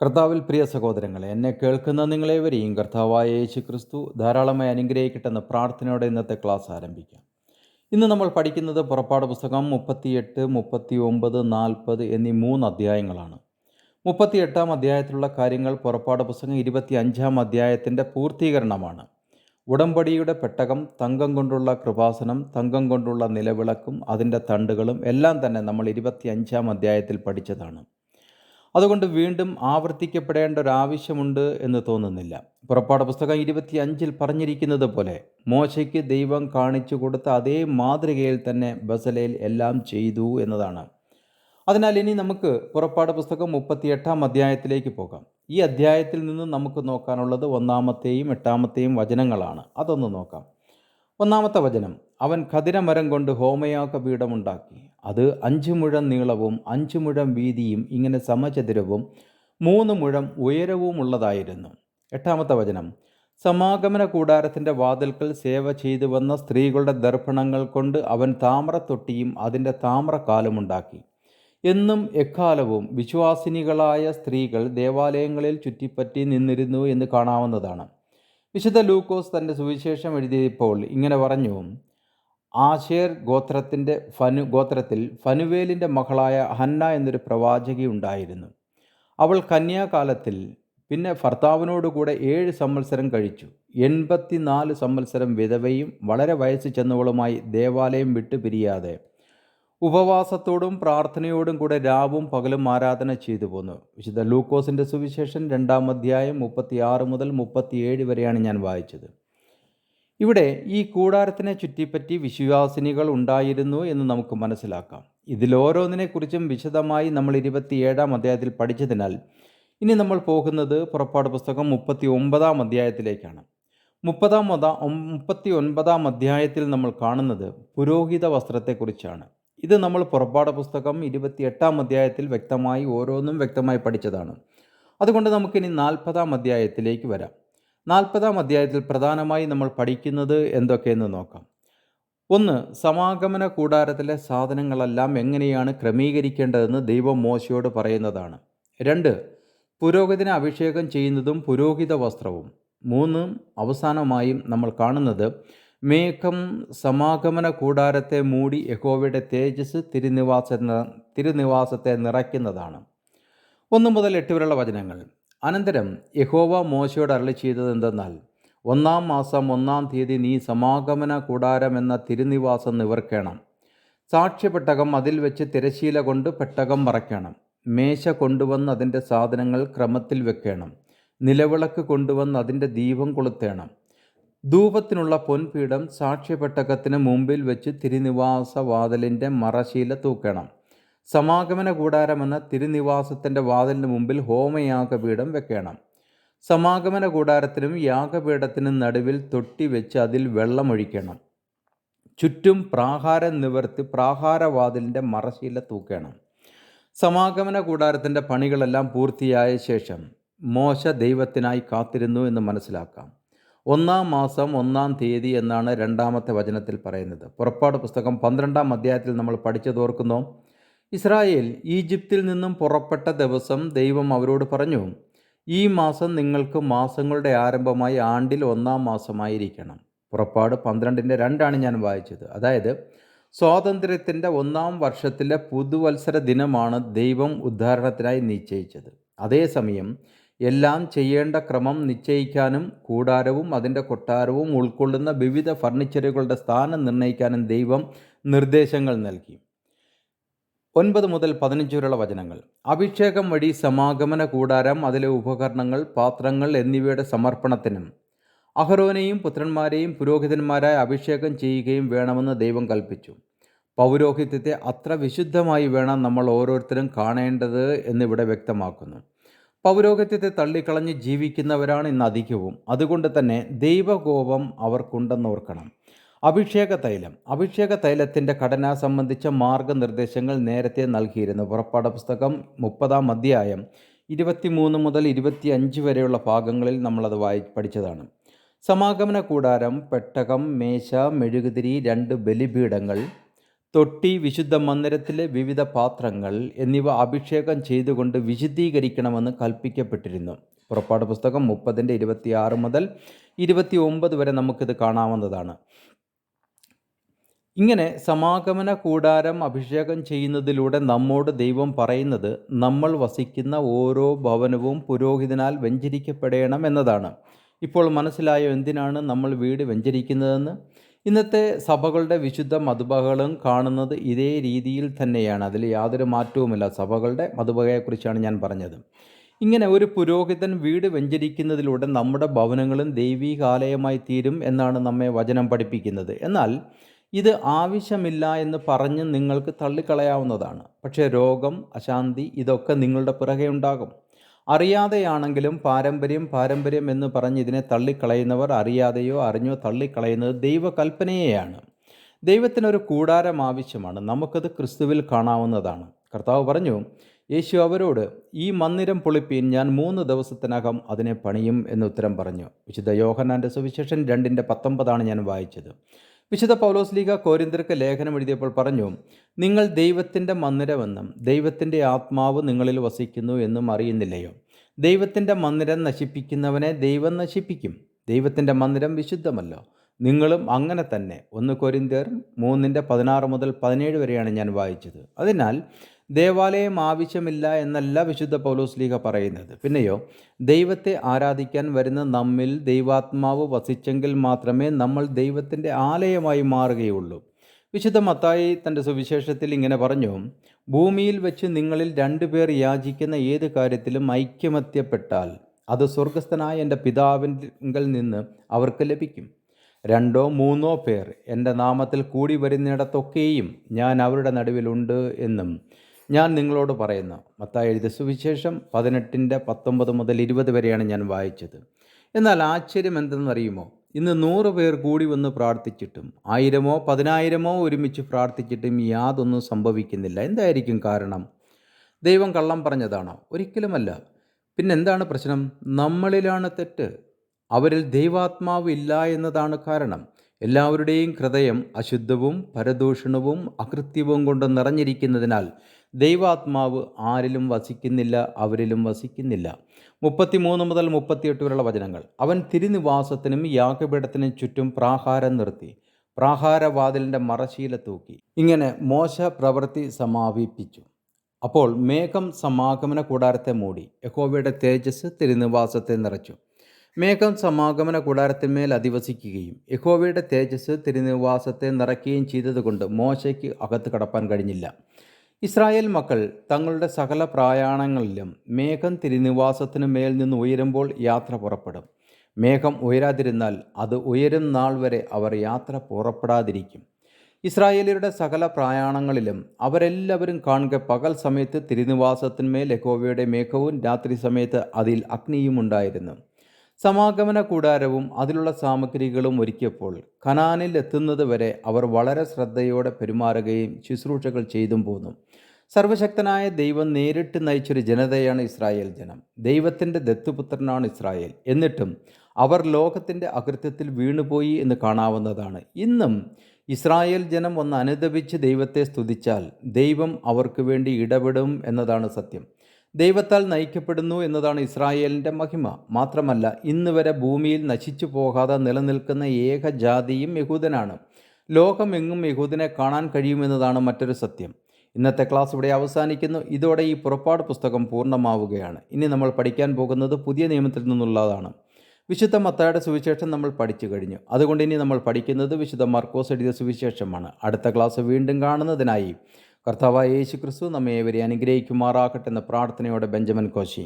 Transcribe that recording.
കർത്താവിൽ പ്രിയ സഹോദരങ്ങളെ എന്നെ കേൾക്കുന്ന നിങ്ങളേവരെയും കർത്താവായ യേശു ക്രിസ്തു ധാരാളമായി അനുഗ്രഹിക്കട്ടെന്ന പ്രാർത്ഥനയോടെ ഇന്നത്തെ ക്ലാസ് ആരംഭിക്കാം. ഇന്ന് നമ്മൾ പഠിക്കുന്നത് പുറപ്പാട് പുസ്തകം മുപ്പത്തിയെട്ട് മുപ്പത്തി ഒമ്പത് നാൽപ്പത് എന്നീ മൂന്ന് അധ്യായങ്ങളാണ്. മുപ്പത്തിയെട്ടാം അധ്യായത്തിലുള്ള കാര്യങ്ങൾ പുറപ്പാട് പുസ്തകം ഇരുപത്തി അഞ്ചാം അധ്യായത്തിന്റെ പൂർത്തീകരണമാണ്. ഉടമ്പടിയുടെ പെട്ടകം തങ്കം കൊണ്ടുള്ള കൃപാസനം തങ്കം കൊണ്ടുള്ള നിലവിളക്കും അതിന്റെ തണ്ടുകളും എല്ലാം തന്നെ നമ്മൾ ഇരുപത്തി അഞ്ചാം അധ്യായത്തിൽ പഠിച്ചതാണ്. അതുകൊണ്ട് വീണ്ടും ആവർത്തിക്കപ്പെടേണ്ട ഒരു ആവശ്യമുണ്ട് എന്ന് തോന്നുന്നില്ല. പുറപ്പാട് പുസ്തകം ഇരുപത്തി അഞ്ചിൽ പറഞ്ഞിരിക്കുന്നത് പോലെ മോശയ്ക്ക് ദൈവം കാണിച്ചു കൊടുത്ത അതേ മാതൃകയിൽ തന്നെ ബസലയിൽ എല്ലാം ചെയ്തു എന്നതാണ്. അതിനാൽ ഇനി നമുക്ക് പുറപ്പാട് പുസ്തകം മുപ്പത്തിയെട്ടാം അധ്യായത്തിലേക്ക് പോകാം. ഈ അധ്യായത്തിൽ നിന്ന് നമുക്ക് നോക്കാനുള്ളത് ഒന്നാമത്തെയും എട്ടാമത്തെയും വചനങ്ങളാണ്. അതൊന്ന് നോക്കാം. ഒന്നാമത്തെ വചനം അവൻ ഖതിരമരം കൊണ്ട് ഹോമയാക പീഠമുണ്ടാക്കി അത് അഞ്ച് മുഴം നീളവും അഞ്ച് മുഴം വീതിയും ഇങ്ങനെ സമചതുരവും മൂന്ന് മുഴം ഉയരവും ഉള്ളതായിരുന്നു. എട്ടാമത്തെ വചനം. സമാഗമന കൂടാരത്തിന്റെ വാതിൽക്കൽ സേവ ചെയ്തു വന്ന സ്ത്രീകളുടെ ദർപ്പണങ്ങൾ കൊണ്ട് അവൻ താമ്രത്തൊട്ടിയും അതിന്റെ താമ്രക്കാലുമുണ്ടാക്കി എന്നും എക്കാലവും വിശ്വാസിനികളായ സ്ത്രീകൾ ദേവാലയങ്ങളിൽ ചുറ്റിപ്പറ്റി നിന്നിരുന്നു എന്ന് കാണാവുന്നതാണ്. വിശുദ്ധ ലൂക്കോസ് തന്റെ സുവിശേഷം എഴുതിയപ്പോൾ ഇങ്ങനെ പറഞ്ഞു ആശേർ ഗോത്രത്തിന്റെ ഫനു ഗോത്രത്തിൽ ഫനുവേലിന്റെ മകളായ ഹന്ന എന്നൊരു പ്രവാചകി ഉണ്ടായിരുന്നു. അവൾ കന്യാകാലത്തിൽ പിന്നെ ഭർത്താവിനോടുകൂടെ ഏഴ് സംവത്സരം കഴിച്ചു. എൺപത്തിനാല് സംവത്സരം വിധവയും വളരെ വയസ്സ് ചെന്നവളുമായി ദേവാലയം വിട്ടു പിരിയാതെ ഉപവാസത്തോടും പ്രാർത്ഥനയോടും കൂടെ രാവും പകലും ആരാധന ചെയ്തു പോന്നു. വിശുദ്ധ ലൂക്കോസിന്റെ സുവിശേഷം രണ്ടാം അധ്യായം മുപ്പത്തിയാറ് മുതൽ മുപ്പത്തിയേഴ് വരെയാണ് ഞാൻ വായിച്ചത്. ഇവിടെ ഈ കൂടാരത്തിനെ ചുറ്റിപ്പറ്റി വിശ്വാസിനികൾ ഉണ്ടായിരുന്നു എന്ന് നമുക്ക് മനസ്സിലാക്കാം. ഇതിലോരോന്നിനെക്കുറിച്ചും വിശദമായി നമ്മൾ ഇരുപത്തിയേഴാം അധ്യായത്തിൽ പഠിച്ചതിനാൽ ഇനി നമ്മൾ പോകുന്നത് പുറപ്പാട് പുസ്തകം മുപ്പത്തി ഒമ്പതാം അധ്യായത്തിലേക്കാണ്. മുപ്പതാം മുപ്പത്തി ഒൻപതാം അധ്യായത്തിൽ നമ്മൾ കാണുന്നത് പുരോഹിത വസ്ത്രത്തെക്കുറിച്ചാണ്. ഇത് നമ്മൾ പുറപ്പാട് പുസ്തകം ഇരുപത്തിയെട്ടാം അധ്യായത്തിൽ വ്യക്തമായി ഓരോന്നും വ്യക്തമായി പഠിച്ചതാണ്. അതുകൊണ്ട് നമുക്കിനി നാൽപ്പതാം അധ്യായത്തിലേക്ക് വരാം. നാൽപ്പതാം അധ്യായത്തിൽ പ്രധാനമായി നമ്മൾ പഠിക്കുന്നത് എന്തൊക്കെയെന്ന് നോക്കാം. ഒന്ന് സമാഗമന കൂടാരത്തിലെ സാധനങ്ങളെല്ലാം എങ്ങനെയാണ് ക്രമീകരിക്കേണ്ടതെന്ന് ദൈവം മോശയോട് പറയുന്നതാണ്. രണ്ട് പുരോഹിതനെ അഭിഷേകം ചെയ്യുന്നതും പുരോഹിത വസ്ത്രവും. മൂന്ന് അവസാനമായും നമ്മൾ കാണുന്നത് മേഘം സമാഗമന കൂടാരത്തെ മൂടി യഹോവയുടെ തേജസ് തിരുനിവാസ തിരുനിവാസത്തെ നിറയ്ക്കുന്നതാണ്. ഒന്ന് മുതൽ എട്ട് വരെയുള്ള വചനങ്ങൾ. അനന്തരം യഹോവ മോശയോട് അരളി ചെയ്തത് എന്തെന്നാൽ ഒന്നാം മാസം ഒന്നാം തീയതി നീ സമാഗമന കൂടാരം എന്ന തിരുനിവാസം നിവർക്കണം. സാക്ഷ്യപ്പെട്ടകം അതിൽ വെച്ച് തിരശീല കൊണ്ട് പെട്ടകം മറയ്ക്കണം. മേശ കൊണ്ടുവന്ന് അതിന്റെ സാധനങ്ങൾ ക്രമത്തിൽ വെക്കണം. നിലവിളക്ക് കൊണ്ടുവന്ന് അതിന്റെ ദീപം കൊളുത്തേണം. ധൂപത്തിനുള്ള പൊൻപീഠം സാക്ഷ്യപ്പെട്ടകത്തിന് മുമ്പിൽ വെച്ച് തിരുനിവാസ വാതിലിന്റെ മറശീല തൂക്കണം. സമാഗമന കൂടാരമെന്ന തിരുനിവാസത്തിന്റെ വാതിലിന് മുമ്പിൽ ഹോമയാഗപീഠം വെക്കണം. സമാഗമന കൂടാരത്തിനും യാഗപീഠത്തിനും നടുവിൽ തൊട്ടി വെച്ച് അതിൽ വെള്ളമൊഴിക്കണം. ചുറ്റും പ്രാഹാരം നിവർത്തി പ്രാഹാരവാതിലിന്റെ മറശീല തൂക്കണം. സമാഗമന കൂടാരത്തിന്റെ പണികളെല്ലാം പൂർത്തിയായ ശേഷം മോശ ദൈവത്തിനായി കാത്തിരുന്നു എന്ന് മനസ്സിലാക്കാം. ഒന്നാം മാസം ഒന്നാം തീയതി എന്നാണ് രണ്ടാമത്തെ വചനത്തിൽ പറയുന്നത്. പുറപ്പാട് പുസ്തകം പന്ത്രണ്ടാം അധ്യായത്തിൽ നമ്മൾ പഠിച്ചതോർക്കുന്നു? ഇസ്രായേൽ ഈജിപ്തിൽ നിന്നും പുറപ്പെട്ട ദിവസം ദൈവം അവരോട് പറഞ്ഞു ഈ മാസം നിങ്ങൾക്ക് മാസങ്ങളുടെ ആരംഭമായി ആണ്ടിൽ ഒന്നാം മാസമായിരിക്കണം. പുറപ്പാട് പന്ത്രണ്ടിന്റെ രണ്ടാണ് ഞാൻ വായിച്ചത്. അതായത് സ്വാതന്ത്ര്യത്തിന്റെ ഒന്നാം വർഷത്തിലെ പുതുവത്സര ദിനമാണ് ദൈവം ഉദ്ധാരണത്തിനായി നിശ്ചയിച്ചത്. അതേസമയം എല്ലാം ചെയ്യേണ്ട ക്രമം നിശ്ചയിക്കാനും കൂടാരവും അതിന്റെ കൊട്ടാരവും ഉൾക്കൊള്ളുന്ന വിവിധ ഫർണിച്ചറുകളുടെ സ്ഥാനം നിർണയിക്കാനും ദൈവം നിർദ്ദേശങ്ങൾ നൽകി. ഒൻപത് മുതൽ പതിനഞ്ച് വരെയുള്ള വചനങ്ങൾ. അഭിഷേകം വഴി സമാഗമന കൂടാരം അതിലെ ഉപകരണങ്ങൾ പാത്രങ്ങൾ എന്നിവയുടെ സമർപ്പണത്തിനും അഹ്റോനെയും പുത്രന്മാരെയും പുരോഹിതന്മാരായി അഭിഷേകം ചെയ്യുകയും വേണമെന്ന് ദൈവം കൽപ്പിച്ചു. പൗരോഹിത്യത്തെ അത്ര വിശുദ്ധമായി വേണം നമ്മൾ ഓരോരുത്തരും കാണേണ്ടത് എന്നിവിടെ വ്യക്തമാക്കുന്നു. പൗരോഹിത്യത്തെ തള്ളിക്കളഞ്ഞ് ജീവിക്കുന്നവരാണ് ഇന്ന് അധികവും. അതുകൊണ്ട് തന്നെ ദൈവകോപം അവർക്കുണ്ടെന്നോർക്കണം അഭിഷേക തൈലം അഭിഷേക തൈലത്തിന്റെ ഘടന സംബന്ധിച്ച മാർഗനിർദ്ദേശങ്ങൾ നേരത്തെ നൽകിയിരുന്നു. പുറപ്പാട പുസ്തകം മുപ്പതാം അധ്യായം ഇരുപത്തിമൂന്ന് മുതൽ ഇരുപത്തിയഞ്ച് വരെയുള്ള ഭാഗങ്ങളിൽ നമ്മളത് വായി പഠിച്ചതാണ്. സമാഗമന കൂടാരം പെട്ടകം മേശ മെഴുകുതിരി രണ്ട് ബലിപീഠങ്ങൾ തൊട്ടി വിശുദ്ധ മന്ദിരത്തിലെ വിവിധ പാത്രങ്ങൾ എന്നിവ അഭിഷേകം ചെയ്തുകൊണ്ട് വിശുദ്ധീകരിക്കണമെന്ന് കൽപ്പിക്കപ്പെട്ടിരുന്നു. പുറപ്പാട് പുസ്തകം മുപ്പതിന്റെ ഇരുപത്തിയാറ് മുതൽ ഇരുപത്തി ഒമ്പത് വരെ നമുക്കിത് കാണാവുന്നതാണ്. ഇങ്ങനെ സമാഗമന കൂടാരം അഭിഷേകം ചെയ്യുന്നതിലൂടെ നമ്മോട് ദൈവം പറയുന്നത് നമ്മൾ വസിക്കുന്ന ഓരോ ഭവനവും പുരോഹിതനാൽ വെഞ്ചരിക്കപ്പെടണം എന്നതാണ്. ഇപ്പോൾ മനസ്സിലായോ എന്തിനാണ് നമ്മൾ വീട് വെഞ്ചരിക്കുന്നതെന്ന്? ഇന്നത്തെ സഭകളുടെ വിശുദ്ധ മതുബകളും കാണുന്നത് ഇതേ രീതിയിൽ തന്നെയാണ്. അതിൽ യാതൊരു മാറ്റവുമില്ല. സഭകളുടെ മതുബകയെക്കുറിച്ചാണ് ഞാൻ പറഞ്ഞത്. ഇങ്ങനെ ഒരു പുരോഹിതൻ വീട് വെഞ്ചരിക്കുന്നതിലൂടെ നമ്മുടെ ഭവനങ്ങളും ദൈവീകാലയമായി തീരും എന്നാണ് നമ്മെ വചനം പഠിപ്പിക്കുന്നത്. എന്നാൽ ഇത് ആവശ്യമില്ല എന്ന് പറഞ്ഞ് നിങ്ങൾക്ക് തള്ളിക്കളയാവുന്നതാണ്. പക്ഷേ രോഗം അശാന്തി ഇതൊക്കെ നിങ്ങളുടെ പിറകെ ഉണ്ടാകും. അറിയാതെയാണെങ്കിലും പാരമ്പര്യം പാരമ്പര്യം എന്ന് പറഞ്ഞ് ഇതിനെ തള്ളിക്കളയുന്നവർ അറിയാതെയോ അറിഞ്ഞോ തള്ളിക്കളയുന്നത് ദൈവകൽപ്പനയെയാണ്. ദൈവത്തിനൊരു കൂടാരം ആവശ്യമാണ്. നമുക്കത് ക്രിസ്തുവിൽ കാണാവുന്നതാണ്. കർത്താവ് പറഞ്ഞു യേശു അവരോട് ഈ മന്ദിരം പൊളിപ്പീൻ ഞാൻ മൂന്ന് ദിവസത്തിനകം അതിനെ പണിയും എന്ന് ഉത്തരം പറഞ്ഞു. വിശുദ്ധ യോഹനാന്റെ സുവിശേഷൻ രണ്ടിന്റെ പത്തൊമ്പതാണ് ഞാൻ വായിച്ചത്. വിശുദ്ധ പൗലോസ് ലീഗ കോരിന്തർക്ക് ലേഖനം എഴുതിയപ്പോൾ പറഞ്ഞു നിങ്ങൾ ദൈവത്തിന്റെ മന്ദിരമെന്നും ദൈവത്തിന്റെ ആത്മാവ് നിങ്ങളിൽ വസിക്കുന്നു എന്നും അറിയുന്നില്ലയോ? ദൈവത്തിന്റെ മന്ദിരം നശിപ്പിക്കുന്നവനെ ദൈവം നശിപ്പിക്കും. ദൈവത്തിന്റെ മന്ദിരം വിശുദ്ധമല്ലോ. നിങ്ങളും അങ്ങനെ തന്നെ. ഒന്ന് കൊരിന്തിയർ മൂന്നിന്റെ പതിനാറ് മുതൽ പതിനേഴ് വരെയാണ് ഞാൻ വായിച്ചത്. അതിനാൽ ദേവാലയം ആവശ്യമില്ല എന്നല്ല വിശുദ്ധ പൗലോസ് ലീഗ പറയുന്നത്. പിന്നെയോ ദൈവത്തെ ആരാധിക്കാൻ വരുന്ന നമ്മിൽ ദൈവാത്മാവ് വസിച്ചെങ്കിൽ മാത്രമേ നമ്മൾ ദൈവത്തിന്റെ ആലയമായി മാറുകയുള്ളൂ. വിശുദ്ധ മത്തായി തന്റെ സുവിശേഷത്തിൽ ഇങ്ങനെ പറഞ്ഞു ഭൂമിയിൽ വെച്ച് നിങ്ങളിൽ രണ്ടുപേർ യാചിക്കുന്ന ഏത് കാര്യത്തിലും ഐക്യമത്യപ്പെട്ടാൽ അത് സ്വർഗസ്ഥനായ എന്റെ പിതാവിന്റെ നിന്ന് അവർക്ക് ലഭിക്കും. രണ്ടോ മൂന്നോ പേർ എന്റെ നാമത്തിൽ കൂടി വരുന്നിടത്തൊക്കെയും ഞാൻ അവരുടെ നടുവിലുണ്ട് എന്നും ഞാൻ നിങ്ങളോട് പറയുന്നു. മത്തായി എഴുതിയ സുവിശേഷം പതിനെട്ടിന്റെ പത്തൊമ്പത് മുതൽ ഇരുപത് വരെയാണ് ഞാൻ വായിച്ചത്. എന്നാൽ ആശ്ചര്യം എന്തെന്നറിയുമോ? ഇന്ന് നൂറ് പേർ കൂടി വന്ന് പ്രാർത്ഥിച്ചിട്ടും ആയിരമോ പതിനായിരമോ ഒരുമിച്ച് പ്രാർത്ഥിച്ചിട്ടും യാതൊന്നും സംഭവിക്കുന്നില്ല. എന്തായിരിക്കും കാരണം? ദൈവം കള്ളം പറഞ്ഞതാണോ? ഒരിക്കലുമല്ല. പിന്നെന്താണ് പ്രശ്നം? നമ്മളിലാണ് തെറ്റ്. അവരിൽ ദൈവാത്മാവ് ഇല്ല എന്നതാണ് കാരണം. എല്ലാവരുടെയും ഹൃദയം അശുദ്ധവും പരദൂഷണവും അകൃത്യവും കൊണ്ട് നിറഞ്ഞിരിക്കുന്നതിനാൽ ദൈവാത്മാവ് ആരിലും വസിക്കുന്നില്ല അവരിലും വസിക്കുന്നില്ല. മുപ്പത്തിമൂന്ന് മുതൽ മുപ്പത്തിയെട്ട് വരെയുള്ള വചനങ്ങൾ. അവൻ തിരുനിവാസത്തിനും യാഗപീഠത്തിനും ചുറ്റും പ്രാഹാരം നിർത്തി പ്രാഹാരവാതിലിന്റെ മറശീല തൂക്കി. ഇങ്ങനെ മോശ പ്രവൃത്തി സമാപിപ്പിച്ചു. അപ്പോൾ മേഘം സമാഗമന കൂടാരത്തെ മൂടി. യഹോവയുടെ തേജസ് തിരുനിവാസത്തെ നിറച്ചു. മേഘം സമാഗമന കൂടാരത്തിന്മേൽ അധിവസിക്കുകയും യഹോവയുടെ തേജസ് തിരുനിവാസത്തെ നിറയ്ക്കുകയും ചെയ്തതുകൊണ്ട് മോശയ്ക്ക് അകത്ത് കടപ്പാൻ കഴിഞ്ഞില്ല. ഇസ്രായേൽ മക്കൾ തങ്ങളുടെ സകല പ്രായാണങ്ങളിലും മേഘം തിരുനിവാസത്തിനു മേൽ നിന്ന് ഉയരുമ്പോൾ യാത്ര പുറപ്പെടും. മേഘം ഉയരാതിരുന്നാൽ അത് ഉയരും നാൾ വരെ അവർ യാത്ര പുറപ്പെടാതിരിക്കും. ഇസ്രായേലിയരുടെ സകല പ്രായാണങ്ങളിലും അവരെല്ലാവരും കാണുക പകൽ സമയത്ത് തിരുനിവാസത്തിന്മേൽ യഹോവയുടെ മേഘവും രാത്രി സമയത്ത് അതിൽ അഗ്നിയും ഉണ്ടായിരുന്നു. സമാഗമന കൂടാരവും അതിലുള്ള സാമഗ്രികളും ഒരുക്കിയപ്പോൾ കനാനിൽ എത്തുന്നത് വരെ അവർ വളരെ ശ്രദ്ധയോടെ പെരുമാറുകയും ശുശ്രൂഷകൾ ചെയ്തും പോന്നു. സർവശക്തനായ ദൈവം നേരിട്ട് നയിച്ചൊരു ജനതയാണ് ഇസ്രായേൽ ജനം. ദൈവത്തിന്റെ ദത്തുപുത്രനാണ് ഇസ്രായേൽ. എന്നിട്ടും അവർ ലോകത്തിന്റെ അകൃത്യത്തിൽ വീണുപോയി എന്ന് കാണാവുന്നതാണ്. ഇന്നും ഇസ്രായേൽ ജനം ഒന്ന് അനുദപിച്ച് ദൈവത്തെ സ്തുതിച്ചാൽ ദൈവം അവർക്ക് വേണ്ടി ഇടപെടും എന്നതാണ് സത്യം. ദൈവത്താൽ നയിക്കപ്പെടുന്നു എന്നതാണ് ഇസ്രായേലിന്റെ മഹിമ. മാത്രമല്ല ഇന്ന് വരെ ഭൂമിയിൽ നശിച്ചു പോകാതെ നിലനിൽക്കുന്ന ഏക ജാതിയും യഹൂദനാണ്. ലോകമെങ്ങും യഹൂദനെ കാണാൻ കഴിയുമെന്നതാണ് മറ്റൊരു സത്യം. ഇന്നത്തെ ക്ലാസ് ഇവിടെ അവസാനിക്കുന്നു. ഇതോടെ ഈ പുറപ്പാട് പുസ്തകം പൂർണമാവുകയാണ്. ഇനി നമ്മൾ പഠിക്കാൻ പോകുന്നത് പുതിയ നിയമത്തിൽ നിന്നുള്ളതാണ്. വിശുദ്ധ മത്തായുടെ സുവിശേഷം നമ്മൾ പഠിച്ചു കഴിഞ്ഞു. അതുകൊണ്ട് ഇനി നമ്മൾ പഠിക്കുന്നത് വിശുദ്ധ മർക്കോസ് എഴുതിയ സുവിശേഷമാണ്. അടുത്ത ക്ലാസ് വീണ്ടും കാണുന്നതിനായി കർത്താവായ യേശു ക്രിസ്തു നമ്മെ ഇവരെ അനുഗ്രഹിക്കുമാറാകട്ടെ എന്ന പ്രാർത്ഥനയോടെ ബെഞ്ചമിൻ കോശി.